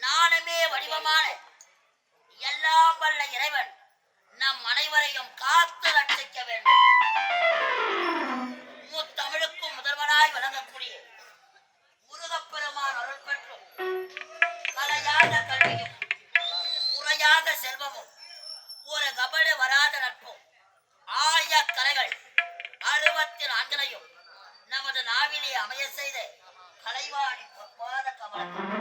நானுமே வடிவமான எல்லாம் வல்ல இறைவன் நம் அனைவரையும் காத்து ரட்சிக்க வேண்டும். முத்தமிழுக்கும் முதல்வனாய் வழங்கக்கூடிய Thank you.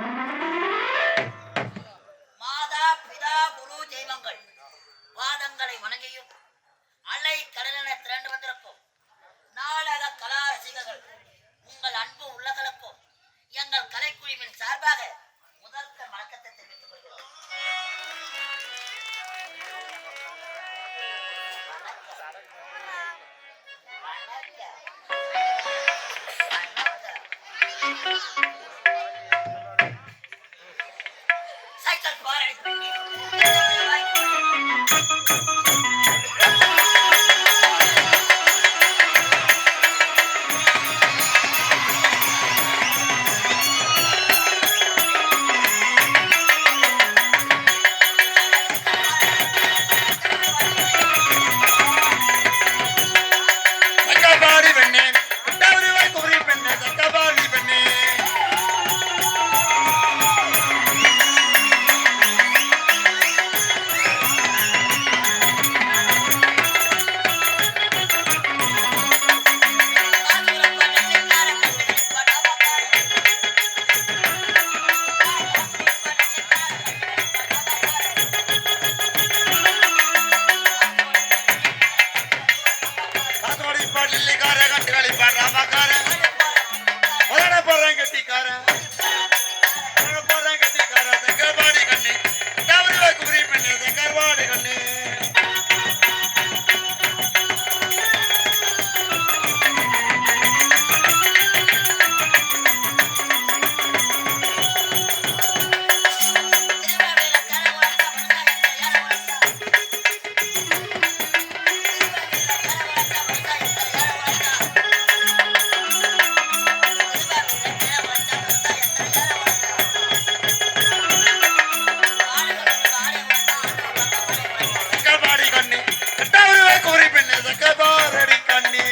கதாரடி கண்ணி.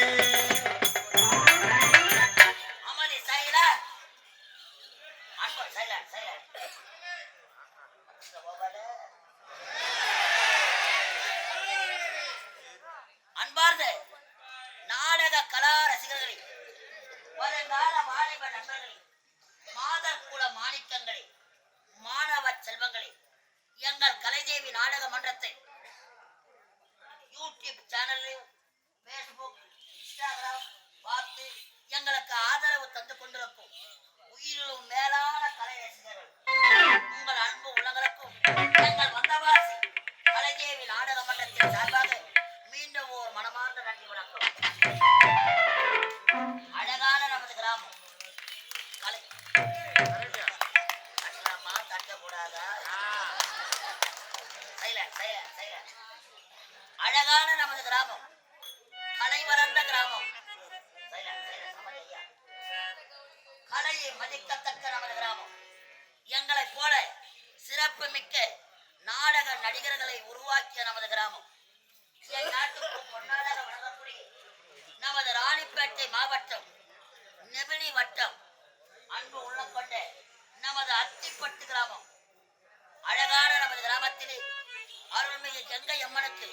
நாடக கலா ரசிகர்களே வருங்கால வாலிப நண்பர்களே மாதற்குல மாணிக்கங்களே மாணவ செல்வங்களே எங்கள் கலைதேவி நாடக மன்றத்தை கொண்ட நமது அத்திப்பட்டு கிராமம். அழகான நமது கிராமத்திலே அருள்மிகு கங்கை அம்மனுக்கு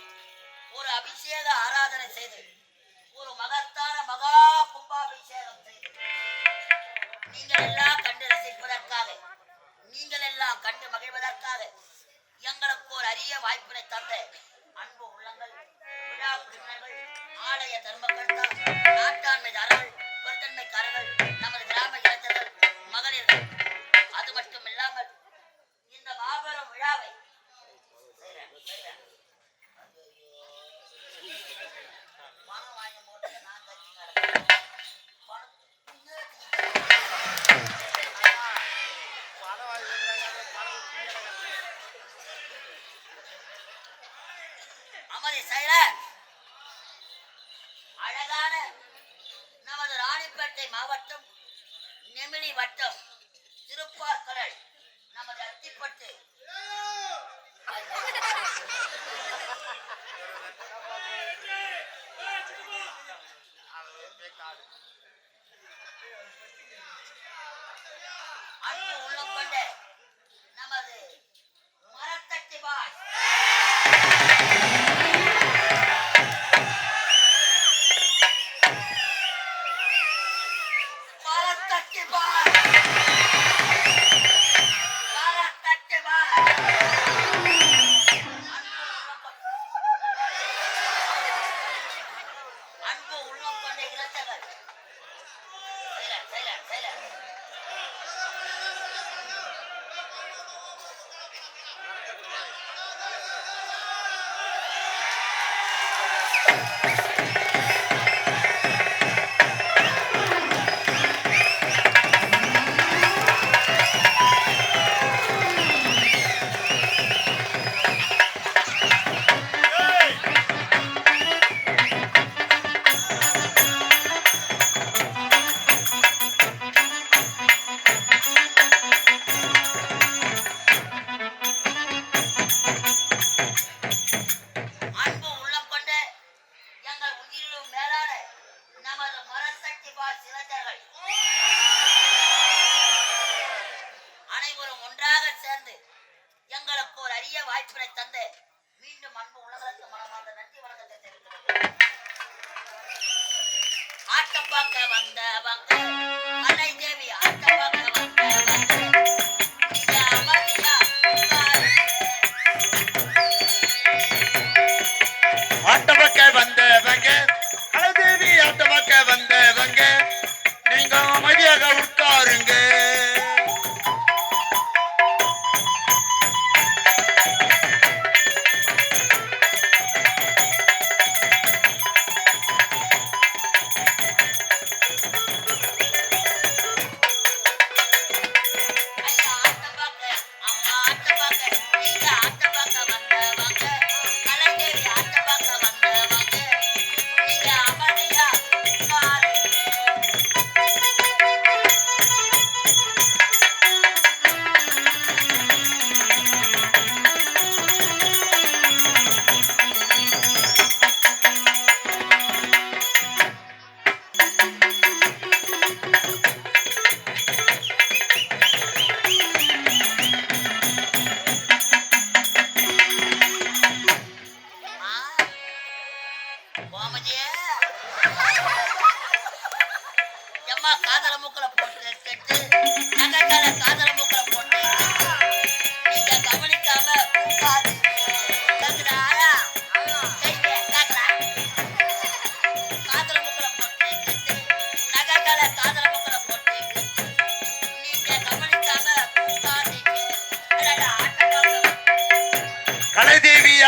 ஒரு அபிஷேக ஆராதனை செய்து ஒரு மகத்தான மகா கும்பாபிஷேகம் செய்து நீங்கள் எல்லாம் கண்டு ரசிப்பதற்காக நீங்கள் எல்லாம் கண்டு மகிழ்வதற்காக எங்களுக்கு ஒரு அரிய வாய்ப்பினை தந்த அன்பு உள்ளங்கள் விழா குழுவினர்கள் ஆலய தர்மகர்த்தா நாட்டாண்மைதாரர்கள் பெருந்தன்மைக்காரர்கள் நமது கிராம மாவட்டம் நெமிலி வட்டம் திருப்பார்கடல். நமது அத்திப்பட்டு. அன்பு உள்ளம் கொண்ட நமது மரத்தட்டி பாய். எங்கள் உயிரிலும் மேலான நமது மரசக்தி பால் சிறந்தர்கள் அனைவரும் ஒன்றாக சேர்ந்து எங்களுக்கு ஒரு அரிய வாய்ப்பினை தந்து மீண்டும் அன்பு உலகத்துக்கு மனமார்ந்த நன்றி வணக்கத்தை தெரிவிக்கிறேன் ஆட்டம் பார்க்க வந்தவங்க அலை தேவி ஆட்டம் பார்க்க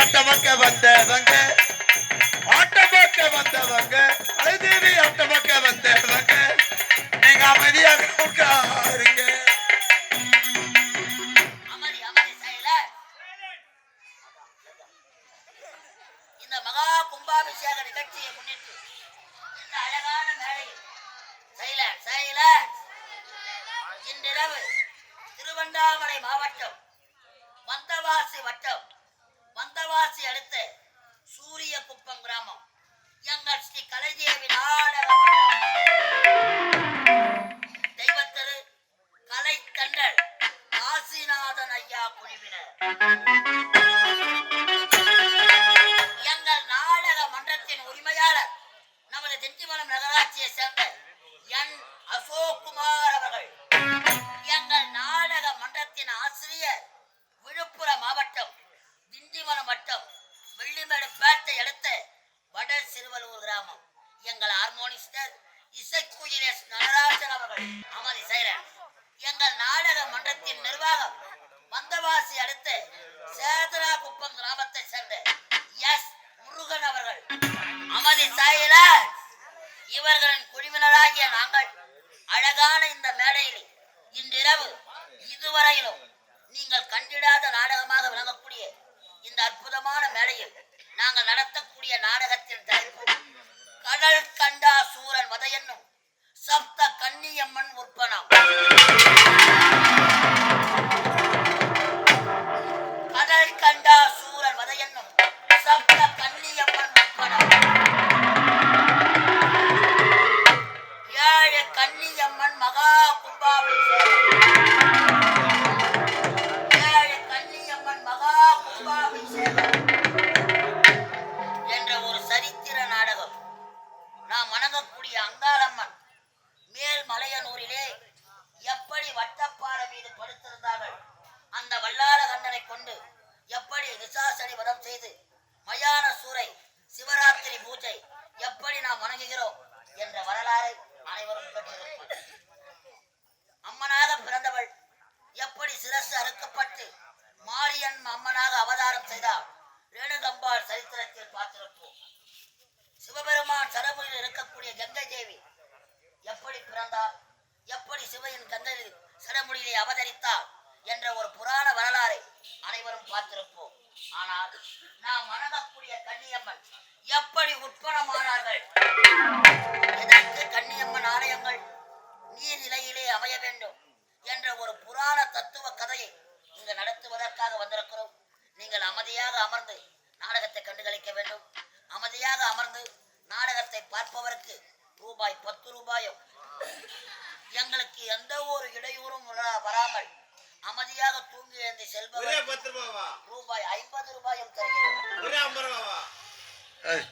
ஆட்டமக்க வந்தவங்க ஆட்டமக்க வந்தவங்க கலைதேவி ஆட்டமக்க வந்தவங்க நீங்க அமைதியாக உட்காருங்க. இந்த மகா கும்பாபிஷேக நிகழ்ச்சியை முன்னிட்டு இந்த அழகான திருவண்ணாமலை மாவட்டம் வந்தவாசி வட்டம். விலைவாசி அடுத்து சூரிய குப்பம் கிராமம். எங்கள் ஸ்ரீ கலைதேவி நாடக மன்றம். தெய்வத்திரு கலைத்தண்டல் காசிநாதன் ஐயா குழுவினர். எங்கள் நாடக மன்றத்தின் உரிமையாளர் நமது திண்டிவனம் நகராட்சியை சேர்ந்த என் அசோக்குமார் அவர்கள். இரவு இதுவரையிலும் நீங்கள் கண்டிடாத நாடகமாக விளங்கக்கூடிய இந்த அற்புதமான மேடையில் நாங்கள் நடத்தக்கூடிய நாடகத்தின் தலைப்பு கடல் கண்டா சூரன் வதையன்னும் சப்த கன்னியம்மன் உற்பனம். கன்னியம்மன் மகா கும்பாபிஷேகம். கன்னியம்மன் மகா கும்பாபிஷேகம் என்ற ஒரு சரித்திர நாடகம். நாம் வணங்கக்கூடிய அங்காளம்மன் மேல் மலையனூரிலே எப்படி வட்டப்பாறை மீது படுத்திருந்தார்கள்? அந்த வல்லார கண்ணனை கொண்டு எப்படி நிசாசனி வதம் செய்து மயான சூரை சிவராத்திரி பூஜை எப்படி நாம் வணங்குகிறோம் என்ற வரலாறு அனைவரும் கேட்டிருப்பார் வந்திருக்கிறோம் நீங்கள் அமைதியாக அமர்ந்து நாடகத்தை கண்டுகளிக்க வேண்டும். அமைதியாக அமர்ந்து நாடகத்தை பார்ப்பவருக்கு ரூபாய் பத்து ரூபாயும் எங்களுக்கு எந்த ஒரு இடையூறும் வரா- வராமல் அமைதியாக தூங்கி எழுந்து ஒரே செல்பவர் ரூபாய் ஐம்பது ரூபாயும் தருகிறோம்.